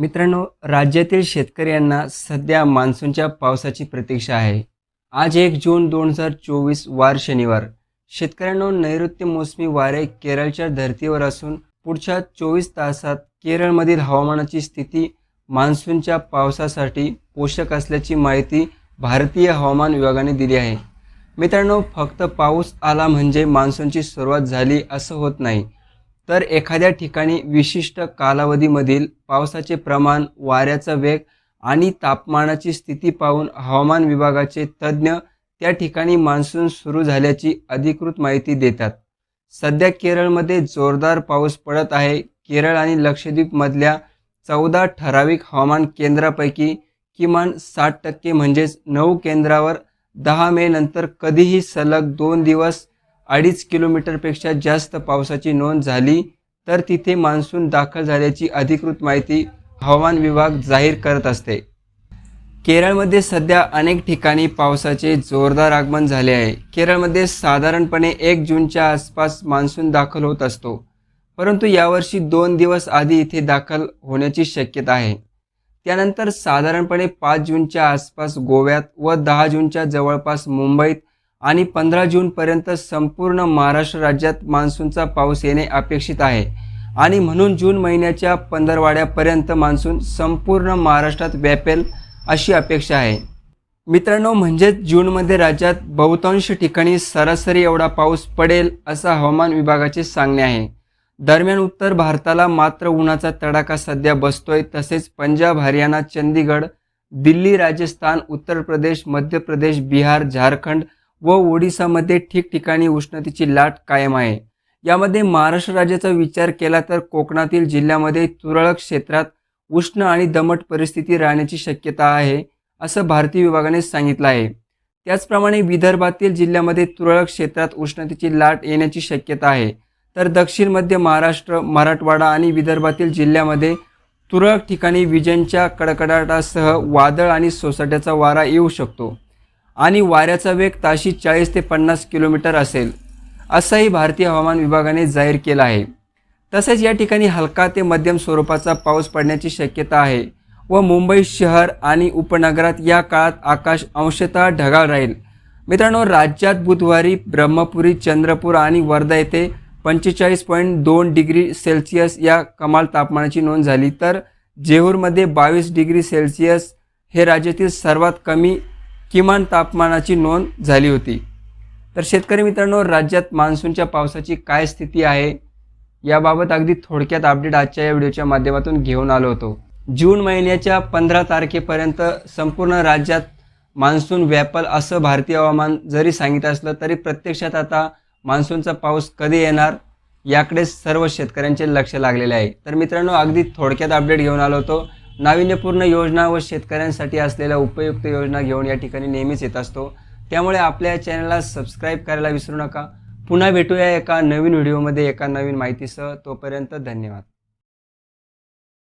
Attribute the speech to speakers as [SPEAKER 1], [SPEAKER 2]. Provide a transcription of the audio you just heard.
[SPEAKER 1] मित्रांनो राज्यातील शेतकऱ्यांना सध्या मान्सूनच्या पावसाची प्रतीक्षा आहे. आज एक जून दोन हजार चोवीस वार शनिवार. शेतकऱ्यांनो नैऋत्य मोसमी वारे केरळच्या धर्तीवर असून पुढच्या चोवीस तासात केरळमधील हवामानाची स्थिती मान्सूनच्या पावसासाठी पोषक असल्याची माहिती भारतीय हवामान विभागाने दिली आहे. मित्रांनो फक्त पाऊस आला म्हणजे मान्सूनची सुरुवात झाली असं होत नाही. तर एखाद्या ठिकाणी विशिष्ट कालावधीमधील पावसाचे प्रमाण वाऱ्याचा वेग आणि तापमानाची स्थिती पाहून हवामान विभागाचे तज्ज्ञ त्या ठिकाणी मान्सून सुरू झाल्याची अधिकृत माहिती देतात. सध्या केरळमध्ये जोरदार पाऊस पडत आहे. केरळ आणि लक्षद्वीपमधल्या चौदा ठराविक हवामान केंद्रापैकी किमान साठ टक्के म्हणजेच नऊ केंद्रावर दहा मे नंतर कधीही सलग दोन दिवस अडीच किलोमीटरपेक्षा जास्त पावसाची नोंद झाली तर तिथे मान्सून दाखल झाल्याची अधिकृत माहिती हवामान विभाग जाहीर करत असते. केरळमध्ये सध्या अनेक ठिकाणी पावसाचे जोरदार आगमन झाले आहे. केरळमध्ये साधारणपणे एक जूनच्या आसपास मान्सून दाखल होत असतो परंतु यावर्षी दोन दिवस आधी इथे दाखल होण्याची शक्यता आहे. त्यानंतर साधारणपणे पाच जूनच्या आसपास गोव्यात व दहा जूनच्या जवळपास मुंबईत आणि पंधरा जूनपर्यंत संपूर्ण महाराष्ट्र राज्यात मान्सूनचा पाऊस येणे अपेक्षित आहे. आणि म्हणून जून महिन्याच्या पंधरवाड्यापर्यंत मान्सून संपूर्ण महाराष्ट्रात व्यापेल अशी अपेक्षा आहे. मित्रांनो म्हणजेच जूनमध्ये राज्यात बहुतांश ठिकाणी सरासरी एवढा पाऊस पडेल असं हवामान विभागाचे सांगणे आहे. दरम्यान उत्तर भारताला मात्र उन्हाचा तडाखा सध्या बसतोय. तसेच पंजाब हरियाणा चंदीगड दिल्ली राजस्थान उत्तर प्रदेश मध्य प्रदेश बिहार झारखंड व ओडिसामध्ये ठिकठिकाणी उष्णतेची लाट कायम आहे. यामध्ये महाराष्ट्र राज्याचा विचार केला तर कोकणातील जिल्ह्यामध्ये तुरळक क्षेत्रात उष्ण आणि दमट परिस्थिती राहण्याची शक्यता आहे असं भारतीय विभागाने सांगितलं आहे. त्याचप्रमाणे विदर्भातील जिल्ह्यामध्ये तुरळक क्षेत्रात उष्णतेची लाट येण्याची शक्यता आहे. तर दक्षिण मध्य महाराष्ट्र मराठवाडा आणि विदर्भातील जिल्ह्यामध्ये तुरळक ठिकाणी विजेंच्या कडकडाटासह वादळ आणि सोसाट्याचा वारा येऊ शकतो. आणि वाऱ्याचा वेग ताशी चाळीस ते पन्नास किलोमीटर असेल असंही भारतीय हवामान विभागाने जाहीर केलं आहे. तसेच या ठिकाणी हलका ते मध्यम स्वरूपाचा पाऊस पडण्याची शक्यता आहे व मुंबई शहर आणि उपनगरात या काळात आकाश अंशतः ढगाळ राहील. मित्रांनो राज्यात बुधवारी ब्रह्मपुरी चंद्रपूर आणि वर्धा येथे पंचेचाळीस पॉईंट दोन डिग्री सेल्सिअस या कमाल तापमानाची नोंद झाली. तर जेहूरमध्ये बावीस डिग्री सेल्सिअस हे राज्यातील सर्वात कमी किमान तापमानाची नोंद झाली होती. तर शेतकरी मित्रांनो राज्यात मान्सूनच्या पावसाची काय स्थिती आहे याबाबत अगदी थोडक्यात अपडेट आजच्या या व्हिडिओच्या माध्यमातून घेऊन आलो होतो. जून महिन्याच्या पंधरा तारखेपर्यंत संपूर्ण राज्यात मान्सून व्यापल असं भारतीय हवामान जरी सांगितलं असलं तरी प्रत्यक्षात आता मान्सूनचा पाऊस कधी येणार याकडे सर्व शेतकऱ्यांचे लक्ष लागलेले आहे. तर मित्रांनो अगदी थोडक्यात अपडेट घेऊन आलो होतो. नाविन्यपूर्ण योजना व शेतकऱ्यांसाठी असलेल्या उपयुक्त योजना घेऊन या ठिकाणी नेहमीच येत असतो. त्यामुळे आपल्या चॅनलला सबस्क्राईब करायला विसरू नका. पुन्हा भेटूया एका नवीन व्हिडिओमध्ये एका नवीन माहितीसह. तोपर्यंत धन्यवाद.